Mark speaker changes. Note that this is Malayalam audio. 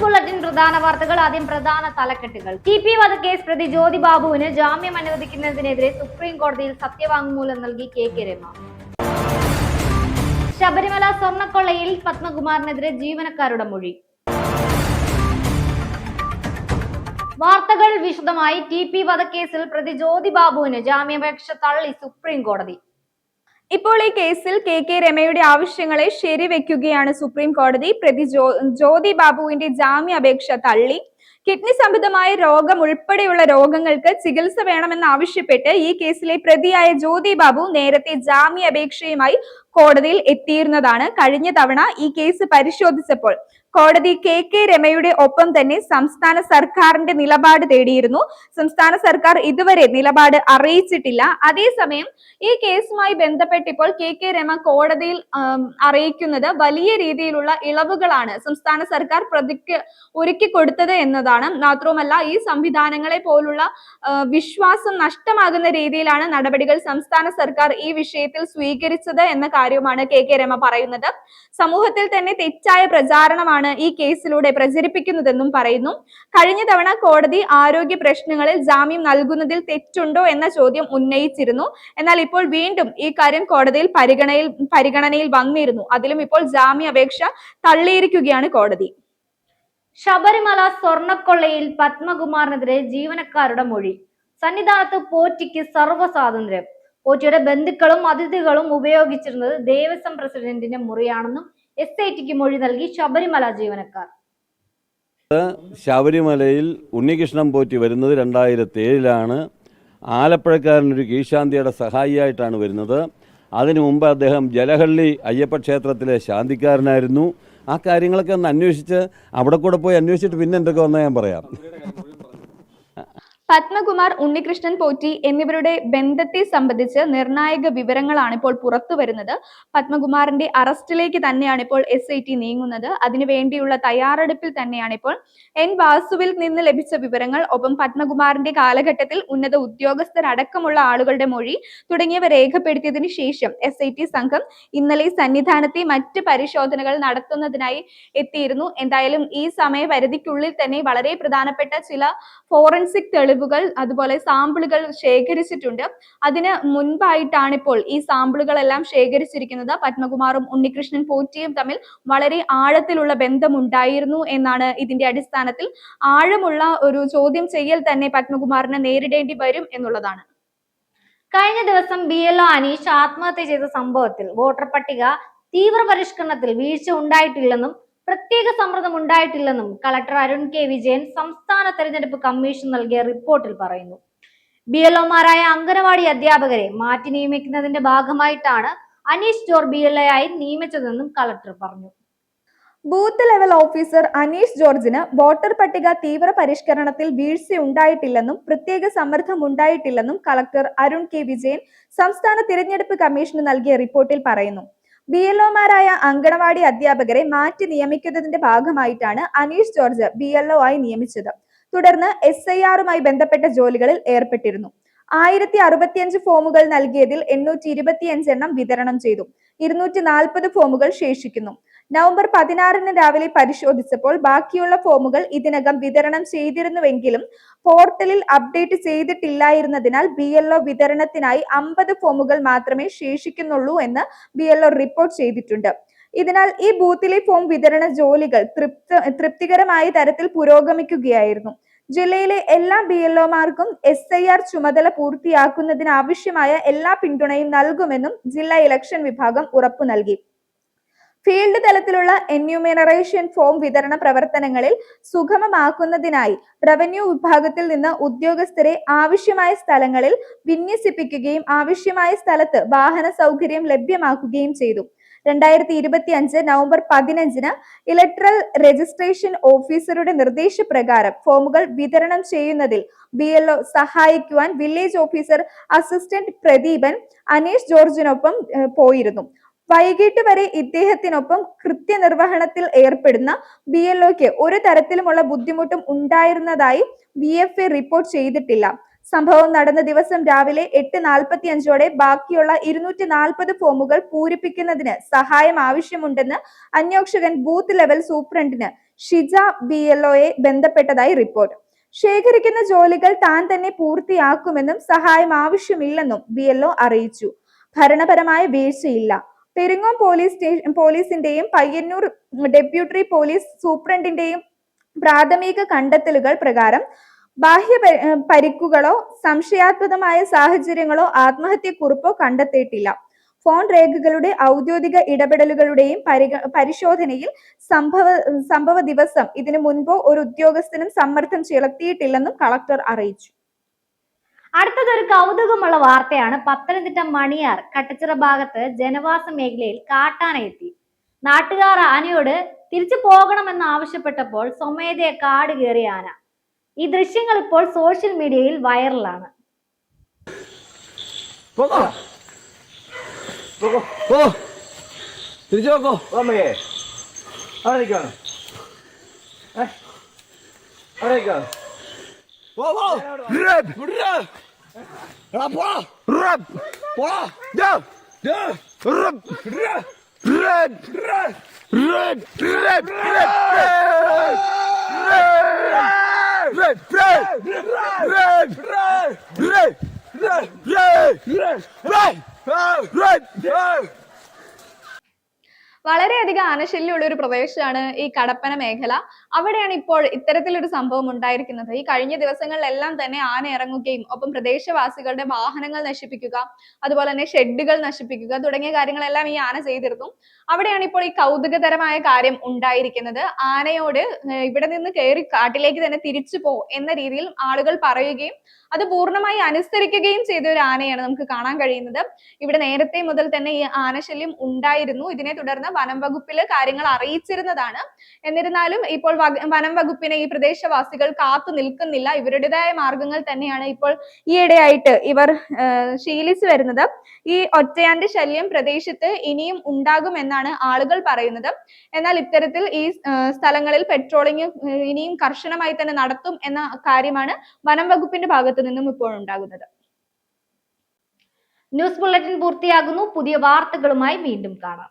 Speaker 1: ബുള്ളറ്റിൻ പ്രധാന വാർത്തകൾ ആദ്യം പ്രധാന തലക്കെട്ടുകൾ. ടി പി വധക്കേസ് പ്രതി ജ്യോതി ബാബുവിന് ജാമ്യം അനുവദിക്കുന്നതിനെതിരെ സുപ്രീം കോടതിയിൽ സത്യവാങ്മൂലം നൽകി കെ കെ രമ. ശബരിമല സ്വർണക്കൊള്ളയിൽ പത്മകുമാറിനെതിരെ ജീവനക്കാരുടെ മൊഴി. വാർത്തകൾ വിശദമായി ടി പി വധക്കേസിൽ പ്രതി ജ്യോതി ബാബുവിന് ജാമ്യാപേക്ഷ തള്ളി സുപ്രീം കോടതി.
Speaker 2: ഇപ്പോൾ ഈ കേസിൽ കെ കെ രമയുടെ ആവശ്യങ്ങളെ ശരിവെക്കുകയാണ് സുപ്രീം കോടതി. പ്രതി ജ്യോതി ബാബുവിന്റെ ജാമ്യാപേക്ഷ തള്ളി. കിഡ്നി സംബന്ധമായ രോഗം ഉൾപ്പെടെയുള്ള രോഗങ്ങൾക്ക് ചികിത്സ വേണമെന്നാവശ്യപ്പെട്ട് ഈ കേസിലെ പ്രതിയായ ജ്യോതി ബാബു നേരത്തെ ജാമ്യാപേക്ഷയുമായി കോടതിയിൽ എത്തിയിരുന്നതാണ്. കഴിഞ്ഞ തവണ ഈ കേസ് പരിശോധിച്ചപ്പോൾ കോടതി കെ കെ രമയുടെ ഒപ്പം തന്നെ സംസ്ഥാന സർക്കാരിന്റെ നിലപാട് തേടിയിരുന്നു. സംസ്ഥാന സർക്കാർ ഇതുവരെ നിലപാട് അറിയിച്ചിട്ടില്ല. അതേസമയം ഈ കേസുമായി ബന്ധപ്പെട്ട് ഇപ്പോൾ കെ കെ രമ കോടതിയിൽ അറിയിക്കുന്നത് വലിയ രീതിയിലുള്ള ഇളവുകളാണ് സംസ്ഥാന സർക്കാർ പ്രതിക്ക് ഒരുക്കി കൊടുത്തത് എന്നതാണ്. മാത്രവുമല്ല ഈ സംവിധാനങ്ങളെ പോലുള്ള വിശ്വാസം നഷ്ടമാകുന്ന രീതിയിലാണ് നടപടികൾ സംസ്ഥാന സർക്കാർ ഈ വിഷയത്തിൽ സ്വീകരിച്ചത് എന്ന കാര്യവുമാണ് കെ കെ രമ പറയുന്നത്. സമൂഹത്തിൽ തന്നെ തെറ്റായ പ്രചാരണമാണ് ഈ കേസിലൂടെ പ്രചരിപ്പിക്കുന്നതെന്നും പറയുന്നു. കഴിഞ്ഞ തവണ കോടതി ആരോഗ്യ പ്രശ്നങ്ങളിൽ ജാമ്യം നൽകുന്നതിൽ തെറ്റുണ്ടോ എന്ന ചോദ്യം ഉന്നയിച്ചിരുന്നു. എന്നാൽ ഇപ്പോൾ വീണ്ടും ഈ കാര്യം കോടതിയിൽ പരിഗണയിൽ പരിഗണനയിൽ വന്നിരുന്നു. അതിലും ഇപ്പോൾ ജാമ്യാപേക്ഷ തള്ളിയിരിക്കുകയാണ് കോടതി.
Speaker 1: ശബരിമല സ്വർണക്കൊള്ളയിൽ പത്മകുമാറിനെതിരെ ജീവനക്കാരുടെ മൊഴി. സന്നിധാനത്ത് പോറ്റിക്ക് സർവ സ്വാതന്ത്ര്യം പോറ്റിയുടെ ബന്ധുക്കളും അതിഥികളും ഉപയോഗിച്ചിരുന്നത് ദേവസ്വം പ്രസിഡന്റിന്റെ മുറിയാണെന്നും എസ് ഐ ടിക്ക് മൊഴി നൽകി ശബരിമല ജീവനക്കാർ.
Speaker 3: ശബരിമലയിൽ ഉണ്ണികൃഷ്ണൻ പോറ്റി വരുന്നത് രണ്ടായിരത്തി ഏഴിലാണ് ആലപ്പുഴക്കാരനൊരു കീശാന്തിയുടെ സഹായിയായിട്ടാണ് വരുന്നത്. അതിനു മുമ്പ് അദ്ദേഹം ജലഹള്ളി അയ്യപ്പ ക്ഷേത്രത്തിലെ ശാന്തിക്കാരനായിരുന്നു. ആ കാര്യങ്ങളൊക്കെ ഒന്ന് അന്വേഷിച്ച് അവിടെ കൂടെ പോയി അന്വേഷിച്ചിട്ട് പിന്നെ എന്തൊക്കെ വന്നാൽ ഞാൻ പറയാം.
Speaker 2: പത്മകുമാർ ഉണ്ണികൃഷ്ണൻ പോറ്റി എന്നിവരുടെ ബന്ധത്തെ സംബന്ധിച്ച് നിർണായക വിവരങ്ങളാണ് ഇപ്പോൾ പുറത്തു വരുന്നത്. പത്മകുമാറിന്റെ അറസ്റ്റിലേക്ക് തന്നെയാണ് ഇപ്പോൾ എസ് ഐ ടി നീങ്ങുന്നത്. അതിനുവേണ്ടിയുള്ള തയ്യാറെടുപ്പിൽ തന്നെയാണ് ഇപ്പോൾ എൻ വാസുവിൽ നിന്ന് ലഭിച്ച വിവരങ്ങൾ. ഒപ്പം പത്മകുമാറിന്റെ കാലഘട്ടത്തിൽ ഉന്നത ഉദ്യോഗസ്ഥരടക്കമുള്ള ആളുകളുടെ മൊഴി തുടങ്ങിയവ രേഖപ്പെടുത്തിയതിനു ശേഷം എസ് ഐ ടി സംഘം ഇന്നലെ സന്നിധാനത്തെ മറ്റ് പരിശോധനകൾ നടത്തുന്നതിനായി എത്തിയിരുന്നു. എന്തായാലും ഈ സമയപരിധിക്കുള്ളിൽ തന്നെ വളരെ പ്രധാനപ്പെട്ട ചില ഫോറൻസിക് തെളിവുകൾ അതുപോലെ സാമ്പിളുകൾ ശേഖരിച്ചിട്ടുണ്ട്. അതിന് മുൻപായിട്ടാണ് ഇപ്പോൾ ഈ സാമ്പിളുകളെല്ലാം ശേഖരിച്ചിരിക്കുന്നത്. പത്മകുമാറും ഉണ്ണികൃഷ്ണൻ പോറ്റിയും തമ്മിൽ വളരെ ആഴത്തിലുള്ള ബന്ധമുണ്ടായിരുന്നു എന്നാണ് ഇതിന്റെ അടിസ്ഥാനത്തിൽ. ആഴമുള്ള ഒരു ചോദ്യം ചെയ്യൽ തന്നെ പത്മകുമാറിന് നേരിടേണ്ടി വരും എന്നുള്ളതാണ്.
Speaker 1: കഴിഞ്ഞ ദിവസം ബി എൽ ഒ അനീഷ് ആത്മഹത്യ ചെയ്ത സംഭവത്തിൽ വോട്ടർ പട്ടിക തീവ്ര പരിഷ്കരണത്തിൽ വീഴ്ച ഉണ്ടായിട്ടില്ലെന്നും പ്രത്യേക സമ്മർദ്ദം ഉണ്ടായിട്ടില്ലെന്നും കളക്ടർ അരുൺ കെ വിജയൻ സംസ്ഥാന തെരഞ്ഞെടുപ്പ് കമ്മീഷൻ നൽകിയ റിപ്പോർട്ടിൽ പറയുന്നു. ബി എൽ ഒമാരായ അംഗനവാടി അധ്യാപകരെ മാറ്റി നിയമിക്കുന്നതിന്റെ ഭാഗമായിട്ടാണ് Aneesh George B L A ആയി നിയമിച്ചതെന്നും കളക്ടർ പറഞ്ഞു.
Speaker 2: ബൂത്ത് ലെവൽ ഓഫീസർ അനീഷ് ജോർജിന് വോട്ടർ പട്ടിക തീവ്ര പരിഷ്കരണത്തിൽ വീഴ്ച ഉണ്ടായിട്ടില്ലെന്നും പ്രത്യേക സമ്മർദ്ദം ഉണ്ടായിട്ടില്ലെന്നും കളക്ടർ അരുൺ കെ വിജയൻ സംസ്ഥാന തിരഞ്ഞെടുപ്പ് കമ്മീഷന് നൽകിയ റിപ്പോർട്ടിൽ പറയുന്നു. ബി എൽ ഒമാരായ അങ്കണവാടി അധ്യാപകരെ മാറ്റി നിയമിക്കുന്നതിന്റെ ഭാഗമായിട്ടാണ് Aneesh George B L O ആയി നിയമിച്ചത്. തുടർന്ന് എസ് ഐ ആറുമായി ബന്ധപ്പെട്ട ജോലികളിൽ ഏർപ്പെട്ടിരുന്നു. ആയിരത്തി അറുപത്തിയഞ്ച് ഫോമുകൾ നൽകിയതിൽ എണ്ണൂറ്റി ഇരുപത്തിയഞ്ചെണ്ണം വിതരണം ചെയ്തു. ഇരുന്നൂറ്റി നാൽപ്പത് ഫോമുകൾ ശേഷിക്കുന്നു. നവംബർ പതിനാറിന് രാവിലെ പരിശോധിച്ചപ്പോൾ ബാക്കിയുള്ള ഫോമുകൾ ഇതിനകം വിതരണം ചെയ്തിരുന്നുവെങ്കിലും പോർട്ടലിൽ അപ്ഡേറ്റ് ചെയ്തിട്ടില്ലായിരുന്നതിനാൽ ബി എൽ ഒ വിതരണത്തിനായി അമ്പത് ഫോമുകൾ മാത്രമേ ശേഷിക്കുന്നുള്ളൂ എന്ന് ബി എൽ ഒ റിപ്പോർട്ട് ചെയ്തിട്ടുണ്ട്. ഇതിനാൽ ഈ ബൂത്തിലെ ഫോം വിതരണ ജോലികൾ തൃപ്ത തൃപ്തികരമായ തരത്തിൽ പുരോഗമിക്കുകയായിരുന്നു. ജില്ലയിലെ എല്ലാ ബി എൽ ഒമാർക്കും എസ് ഐ ആർ ചുമതല പൂർത്തിയാക്കുന്നതിനാവശ്യമായ എല്ലാ പിന്തുണയും നൽകുമെന്നും ജില്ലാ ഇലക്ഷൻ വിഭാഗം ഉറപ്പു നൽകി. ഫീൽഡ് തലത്തിലുള്ള എന്യൂമിനറേഷൻ ഫോം വിതരണ പ്രവർത്തനങ്ങളിൽ സുഗമമാക്കുന്നതിനായി റവന്യൂ വിഭാഗത്തിൽ നിന്ന് ഉദ്യോഗസ്ഥരെ ആവശ്യമായ സ്ഥലങ്ങളിൽ വിന്യസിപ്പിക്കുകയും ആവശ്യമായ സ്ഥലത്ത് വാഹന സൗകര്യം ലഭ്യമാക്കുകയും ചെയ്തു. രണ്ടായിരത്തി ഇരുപത്തി അഞ്ച് നവംബർ പതിനഞ്ചിന് ഇലക്ട്രൽ രജിസ്ട്രേഷൻ ഓഫീസറുടെ നിർദ്ദേശപ്രകാരം ഫോമുകൾ വിതരണം ചെയ്യുന്നതിൽ ബി എൽ ഒ സഹായിക്കുവാൻ village officer assistant Pradeepan Aneesh ജോർജിനൊപ്പം പോയിരുന്നു. വൈകിട്ട് വരെ ഇദ്ദേഹത്തിനൊപ്പം കൃത്യനിർവഹണത്തിൽ ഏർപ്പെടുന്ന ബി എൽ ഒക്ക് ഒരു തരത്തിലുമുള്ള ബുദ്ധിമുട്ടും ഉണ്ടായിരുന്നതായി ബി എഫ് എ റിപ്പോർട്ട് ചെയ്തിട്ടില്ല. സംഭവം നടന്ന ദിവസം രാവിലെ എട്ട് നാൽപ്പത്തി അഞ്ചോടെ ബാക്കിയുള്ള ഇരുന്നൂറ്റി നാൽപ്പത് ഫോമുകൾ പൂരിപ്പിക്കുന്നതിന് സഹായം ആവശ്യമുണ്ടെന്ന് അന്വേഷകൻ ബൂത്ത് ലെവൽ സൂപ്രണ്ടിന് ഷിജ ബി എൽ ബന്ധപ്പെട്ടതായി റിപ്പോർട്ട്. ശേഖരിക്കുന്ന ജോലികൾ താൻ തന്നെ പൂർത്തിയാക്കുമെന്നും സഹായം ആവശ്യമില്ലെന്നും ബി അറിയിച്ചു. ഭരണപരമായ വീഴ്ചയില്ല. പെരിങ്ങോം പോലീസ് സ്റ്റേഷൻ പോലീസിന്റെയും പയ്യന്നൂർ ഡെപ്യൂട്ടറി പോലീസ് സൂപ്രണ്ടിന്റെയും പ്രാഥമിക കണ്ടെത്തലുകൾ പ്രകാരം ബാഹ്യ പരിക്കുകളോ സംശയാസ്പദമായ സാഹചര്യങ്ങളോ ആത്മഹത്യക്കുറിപ്പോ കണ്ടെത്തിയിട്ടില്ല. ഫോൺ രേഖകളുടെ ഔദ്യോഗിക ഇടപെടലുകളുടെയും പരിശോധനയിൽ സംഭവ സംഭവ ദിവസം ഇതിനു മുൻപോ ഒരു ഉദ്യോഗസ്ഥനും സമ്മർദ്ദം ചെലുത്തിയിട്ടില്ലെന്നും കളക്ടർ അറിയിച്ചു.
Speaker 1: അടുത്തതൊരു കൗതുകമുള്ള വാർത്തയാണ്. പത്തനംതിട്ട മണിയാർ കട്ടച്ചിറ ഭാഗത്ത് ജനവാസ മേഖലയിൽ കാട്ടാന എത്തി നാട്ടുകാർ ആനയോട് തിരിച്ചു പോകണമെന്ന് ആവശ്യപ്പെട്ടപ്പോൾ സ്വമേധയെ കാട് കയറിയ ആന. ഈ ദൃശ്യങ്ങൾ ഇപ്പോൾ സോഷ്യൽ മീഡിയയിൽ വൈറലാണ്.
Speaker 4: Рэп! Рэп! Рапа! Рэп! Па!
Speaker 5: Да! Да! Рэп! Рэп! Рэп!
Speaker 4: Рэп! Рэп! Рэп! Рэп! Рэп! Рэп! Рэп! Рэп! Рэп! Рэп! Рэп! Рэп! Рэп! Рэп! Рэп!
Speaker 2: വളരെയധികം ആനശല്യമുള്ള ഒരു പ്രദേശമാണ് ഈ കടപ്പന മേഖല. അവിടെയാണ് ഇപ്പോൾ ഇത്തരത്തിലൊരു സംഭവം ഉണ്ടായിരിക്കുന്നത്. ഈ കഴിഞ്ഞ ദിവസങ്ങളിലെല്ലാം തന്നെ ആന ഇറങ്ങുകയും ഒപ്പം പ്രദേശവാസികളുടെ വാഹനങ്ങൾ നശിപ്പിക്കുക അതുപോലെ തന്നെ ഷെഡുകൾ നശിപ്പിക്കുക തുടങ്ങിയ കാര്യങ്ങളെല്ലാം ഈ ആന ചെയ്തിരുന്നു. അവിടെയാണ് ഇപ്പോൾ ഈ കൗതുകതരമായ കാര്യം ഉണ്ടായിരിക്കുന്നത്. ആനയോട് ഇവിടെ നിന്ന് കയറി കാട്ടിലേക്ക് തന്നെ തിരിച്ചു പോ എന്ന രീതിയിൽ ആളുകൾ പറയുകയും അത് പൂർണമായി അനുസരിക്കുകയും ചെയ്ത ഒരു ആനയാണ് നമുക്ക് കാണാൻ കഴിയുന്നത്. ഇവിടെ നേരത്തെ മുതൽ തന്നെ ഈ ആനശല്യം ഉണ്ടായിരുന്നു. ഇതിനെ തുടർന്ന് വനം വകുപ്പിൽ കാര്യങ്ങൾ അറിയിച്ചിരുന്നതാണ്. എന്നിരുന്നാലും ഇപ്പോൾ വനം വകുപ്പിനെ ഈ പ്രദേശവാസികൾ കാത്തു നിൽക്കുന്നില്ല. ഇവരുടേതായ മാർഗങ്ങൾ തന്നെയാണ് ഇപ്പോൾ ഈയിടെയായിട്ട് ഇവർ ശീലിച്ചു വരുന്നത്. ഈ ഒറ്റയാന്റെ ശല്യം പ്രദേശത്ത് ഇനിയും ഉണ്ടാകും എന്നാണ് ആളുകൾ പറയുന്നത്. എന്നാൽ ഇത്തരത്തിൽ ഈ സ്ഥലങ്ങളിൽ പെട്രോളിംഗ് ഇനിയും കർശനമായി തന്നെ നടത്തും എന്ന കാര്യമാണ് വനം വകുപ്പിന്റെ ഭാഗത്തു നിന്നും ഇപ്പോൾ ഉണ്ടാകുന്നത്.
Speaker 1: ന്യൂസ് ബുള്ളറ്റിൻ പൂർത്തിയാകുന്നു. പുതിയ വാർത്തകളുമായി വീണ്ടും കാണാം.